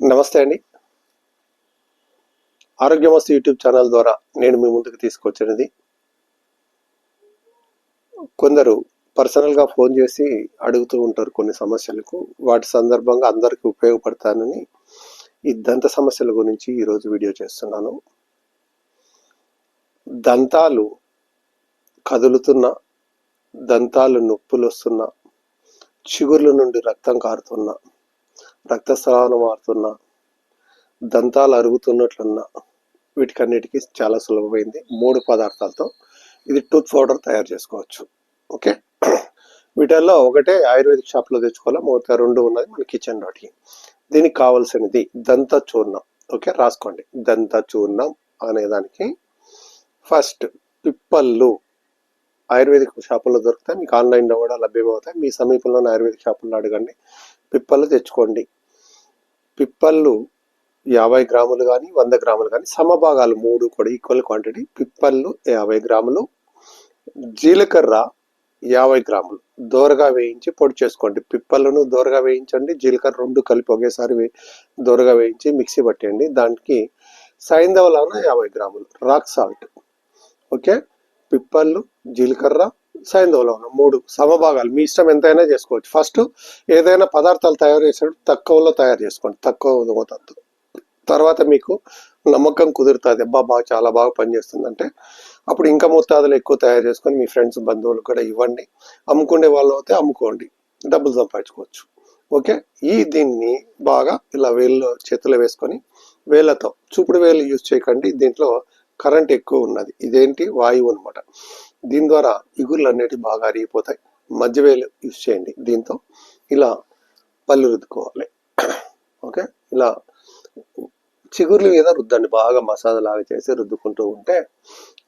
నమస్తే అండి. ఆరోగ్యమస్తు YouTube channel ద్వారా నేను మీ ముందుకు తీసుకొచ్చినది. కొందరు పర్సనల్గా ఫోన్ చేసి అడుగుతూ ఉంటారు కొన్ని సమస్యలకు. వాటి సందర్భంగా అందరికీ ఉపయోగపడతానని ఈ దంత సమస్యల గురించి ఈరోజు వీడియో చేస్తున్నాను. దంతాలు కదులుతున్న దంతాలు నొప్పులు వస్తున్న చిగుర్ల నుండి రక్తం కారుతున్నా రక్తస్రావం మారుతున్నా దంతాలు అరుగుతున్నట్లున్నా వీటికన్నిటికీ చాలా సులభమైంది. మూడు పదార్థాలతో ఇది టూత్ పౌడర్ తయారు చేసుకోవచ్చు. ఓకే? వీటిల్లో ఒకటే ఆయుర్వేదిక్ షాప్లో తెచ్చుకోవాలి? మిగతా రెండు ఉన్నది మన కిచెన్ డాట్కి దీనికి కావాల్సినది దంత చూర్ణం. ఓకే? రాసుకోండి. దంత చూర్ణం అనేదానికి ఫస్ట్ పిప్పళ్ళు ఆయుర్వేదిక్ షాపుల్లో దొరుకుతాయి. మీకు ఆన్లైన్లో కూడా లభ్యమవుతాయి. మీ సమీపంలోని ఆయుర్వేదిక్ షాపుల్లో అడగండి. పిప్పలు తెచ్చుకోండి. పిప్పళ్ళు యాభై గ్రాములు కానీ వంద గ్రాములు కానీ సమభాగాలు మూడు కూడా ఈక్వల్ క్వాంటిటీ పిప్పళ్ళు యాభై గ్రాములు జీలకర్ర యాభై గ్రాములు. దోరగా వేయించి పొడి చేసుకోండి. పిప్పలను దోరగా వేయించండి. జీలకర్ర రెండు కలిపి ఒకేసారి దోరగా వేయించి మిక్సీ పట్టేయండి. దానికి సైంధవలాన యాభై గ్రాములు. Rock salt. ఓకే? పిప్పళ్ళు జీలకర్ర సైంధవలవనం మూడు సమభాగాలు. మీ ఇష్టం ఎంతైనా చేసుకోవచ్చు. ఫస్ట్ ఏదైనా పదార్థాలు తయారు చేసినప్పుడు తక్కువలో తయారు చేసుకోండి. తక్కువ మోతాదు తర్వాత మీకు నమ్మకం కుదురుతుంది. అబ్బా బాగా చాలా బాగా పనిచేస్తుందంటే అప్పుడు ఇంకా మోతాదులు ఎక్కువ తయారు చేసుకొని మీ ఫ్రెండ్స్ బంధువులకు కూడా ఇవ్వండి. అమ్ముకునే వాళ్ళు అయితే అమ్ముకోండి. డబ్బులు సంపాదించుకోవచ్చు. ఓకే? ఈ దీన్ని బాగా ఇలా వేళ్ళు చేతిలో వేసుకొని వేళ్ళతో చూపుడు వేలు యూజ్ చేయకండి. దీంట్లో కరెంట్ ఎక్కువ ఉన్నది. ఇదేంటి? వాయువు అనమాట దీని ద్వారా ఇగుర్లు అనేటివి బాగా అరిగిపోతాయి. మధ్యవేలు యూజ్ చేయండి దీంతో. ఇలా పళ్ళు రుద్దుకోవాలి. ఓకే? ఇలా చిగుర్ల మీద రుద్దండి. బాగా మసాజ్ లాగా చేసి రుద్దుకుంటూ ఉంటే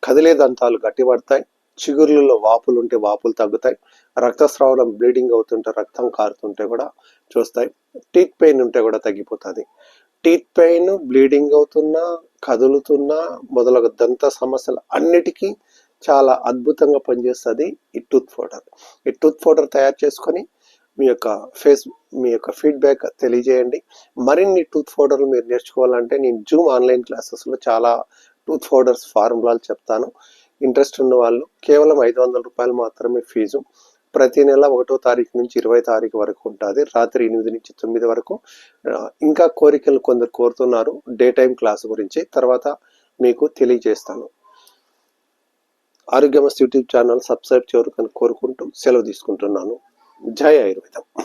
కదిలే దంతాలు గట్టిపడతాయి చిగుర్లలో వాపులు ఉంటే వాపులు తగ్గుతాయి. రక్తస్రావడం బ్లీడింగ్ అవుతుంటే రక్తం కారుతుంటే కూడా చూస్తాయి. టీత్ పెయిన్ ఉంటే కూడా తగ్గిపోతుంది. టీత్ పెయిన్ బ్లీడింగ్ అవుతున్నా కదులుతున్నా మొదలగు దంత సమస్యలు అన్నిటికీ చాలా అద్భుతంగా పనిచేస్తుంది ఈ టూత్ పౌడర్. ఈ టూత్ పౌడర్ తయారు చేసుకొని మీ యొక్క ఫేస్ మీ యొక్క ఫీడ్బ్యాక్ తెలియజేయండి. మరిన్ని టూత్ పౌడర్లు మీరు నేర్చుకోవాలంటే నేను జూమ్ ఆన్లైన్ క్లాసెస్లో చాలా టూత్ పౌడర్స్ ఫార్ములాలు చెప్తాను. ఇంట్రెస్ట్ ఉన్న వాళ్ళు కేవలం ఐదు వందల రూపాయలు మాత్రమే ఫీజు. ప్రతి నెల ఒకటో తారీఖు నుంచి ఇరవై తారీఖు వరకు ఉంటుంది. రాత్రి ఎనిమిది నుంచి తొమ్మిది వరకు. ఇంకా కోరికలు కొందరు కోరుతున్నారు. డే టైం క్లాస్ గురించి. తర్వాత మీకు తెలియజేస్తాను. ఆరోగ్యమస్ యూట్యూబ్ ఛానల్ సబ్స్క్రైబ్ చేయరు కోరుకుంటూ సెలవు తీసుకుంటున్నాను. జయ ఆయుర్వేదం.